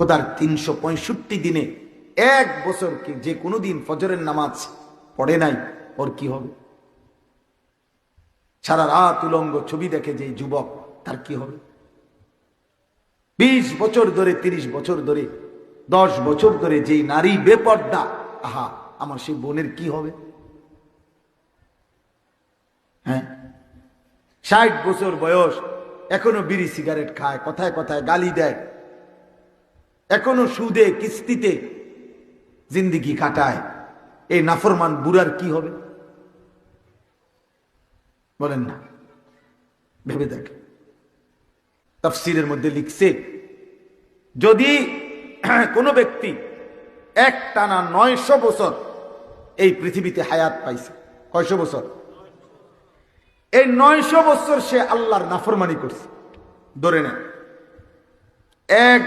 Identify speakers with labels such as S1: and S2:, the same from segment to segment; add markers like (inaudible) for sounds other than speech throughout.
S1: খোদার তিনশো পঁয়ষট্টি দিনে এক বছর যে কোনো দিন ফজরের নামাজ পড়ে নাই, ওর কি হবে? সারা রাত উলঙ্গ ছবি দেখে যে যুবক, তার কি হবে? বিশ বছর ধরে, তিরিশ বছর ধরে, দশ বছর ধরে যেই নারী বেপর্দা, আহা, আমার সেই বোনের কি হবে? হ্যাঁ? ষাট বছর বয়স, এখনও বিড়ি সিগারেট খায়, কথায় কথায় গালি দেয়। এখনও সুদে, কিস্তিতে জিন্দিগি কাটায়। এই নাফরমান বুড়ার কি হবে? বলেন না। ভেবে দেখ তফসিরের মধ্যে লিখছে, যদি (clears throat) কোনো ব্যক্তি এক টানা নয়শো বছর এই পৃথিবীতে হায়াত পাইছে, কয়শো বছর? এই নয়শো বছর সে আল্লাহর নাফরমানি করছে। ধরে নেন, এক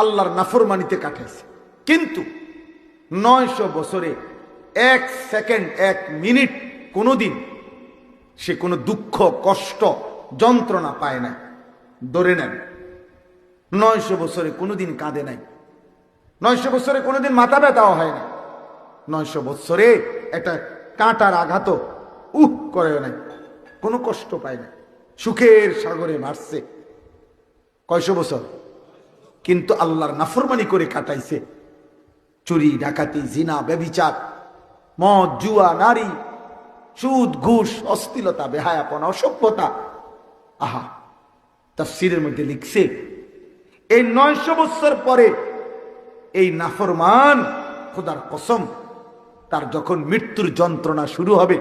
S1: আল্লাহর নাফরমানিতে কাটাইছে। কিন্তু নয়শো বছরে এক সেকেন্ড, এক মিনিট কোনোদিন সে কোনো দুঃখ, কষ্ট, যন্ত্রণা পায় না ধরে নেন, নয়শো বছরে কোনোদিন কাঁদে নাই। নয়শো বছরে কোনোদিন মাথা ব্যথাও হয় না নয়শো বছরে একটা কাঁটার আঘাত উহ করে নাই। কোনো কষ্ট পায় না সুখের সাগরে মারছে। কয়শো বছর? কিন্তু আল্লাহর নাফরমানি করে কাটাইছে। চুরি, ডাকাতি, জিনা ব্যবিচার মদ, জুয়া, নারী, সুদ, ঘুষ অস্থিলতা বেহায়াপনা, অসভ্যতা। আহা, তাফসিরের মধ্যে লিখছে, এই নয়শো বছর পরে এই নাফরমান খোদার কসম, তার যখন মৃত্যুর যন্ত্রণা শুরু হবে,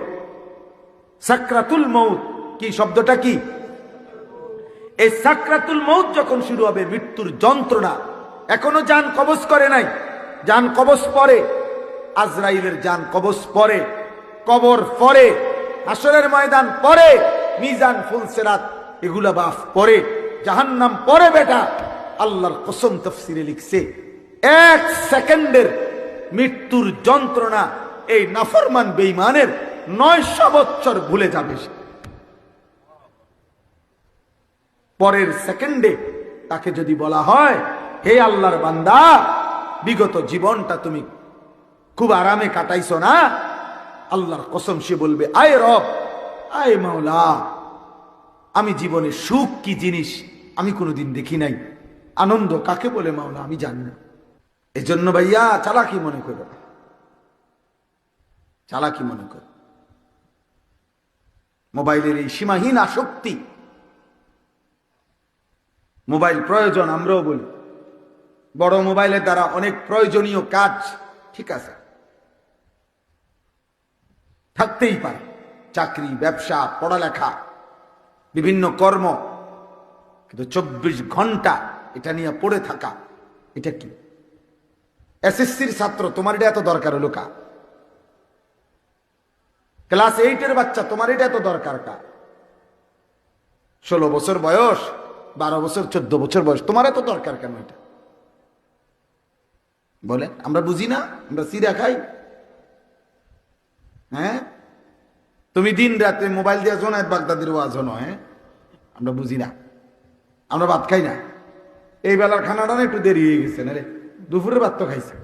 S1: সাকরাতুল মৌত কি শব্দটা কি? এই সাকরাতুল মৌত যখন শুরু হবে, মৃত্যুর যন্ত্রণা। এখনও যান কবজ করে নাই। যান কবজ পরে। আজরাইলের যান কবজ পরে। কবর পরে। আসরের ময়দান পরে। মিজান, ফুলসেরাত, এগুলা বাফ পরে। জাহান্নাম পরে, বেটা। আল্লাহর কসম তফসিরে লিখছে, এক সেকেন্ডের মৃত্যুর যন্ত্রণা এই নাফরমান বেইমানের নয়শো বছর ভুলে যাবে সে। পরের সেকেন্ডে তাকে যদি বলা হয়, হে আল্লাহর বান্দা, বিগত জীবনটা তুমি খুব আরামে কাটাইছ না? আল্লাহর কসম সে বলবে, আয় রব, আয় মাওলা, আমি জীবনে সুখ কি জিনিস আমি কোনোদিন দেখি নাই। আনন্দ কাকে বলে মাওলা, আমি জানি না। এজন্য ভাইয়া, চালাকি মনে করো। চালাকি মনে করো। মোবাইলের এই সীমাহীন আসক্তি মোবাইল প্রয়োজন আমরাও বলি। বড় মোবাইলের দ্বারা অনেক প্রয়োজনীয় কাজ ঠিক আছে। থাকতেই পারে। চাকরি, ব্যবসা, পড়ালেখা, বিভিন্ন কর্ম। কিন্তু চব্বিশ ঘণ্টা এটা নিয়ে পড়ে থাকা, এটা কি? এসএসসির ছাত্র, তোমার এটা এত দরকার হলো কা? ক্লাস এইটের বাচ্চা, তোমার এটা এত দরকার কা? ষোলো বছর বয়স বারো বছর, চোদ্দ বছর বয়স। তোমার এত দরকার কেন এটা? বলেন, আমরা বুঝি না, আমরা সিরা খাই। হ্যাঁ? তুমি দিন রাতে মোবাইল দিয়ে জোনায় বাগদাদের ওয়াজ হনো হ্যাঁ? আমরা বুঝি না। আমরা ভাত খাই না। এই বেলার খানাটা একটু দেরি হয়ে গেছে, না রে? দুপুরের ভাত তো খাইছে।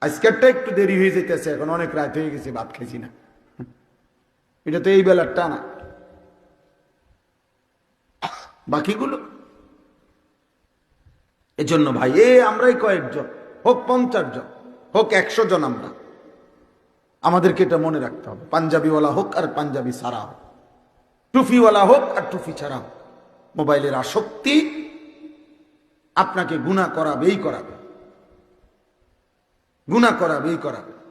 S1: আজকেরটা একটু দেরি হয়ে যেতেছে এখন অনেক রাত হয়ে গেছে, ভাত খাইছি না। এটা তো এই বেলারটা না। বাকিগুলো? এজন্য ভাই, এ আমরাই কয়েকজন, হোক পঞ্চাশ জন, হোক একশো জন আমরা। আমাদেরকে এটা মনে রাখতে হবে, পাঞ্জাবিওয়ালা হোক আর পাঞ্জাবি সারা হোক। টুফিওয়ালা হোক আর টুফি ছাড়া হোক। মোবাইলের আসক্তি আপনাকে গুণা করাবেই করাবে। গুণা করাবেই করাবে।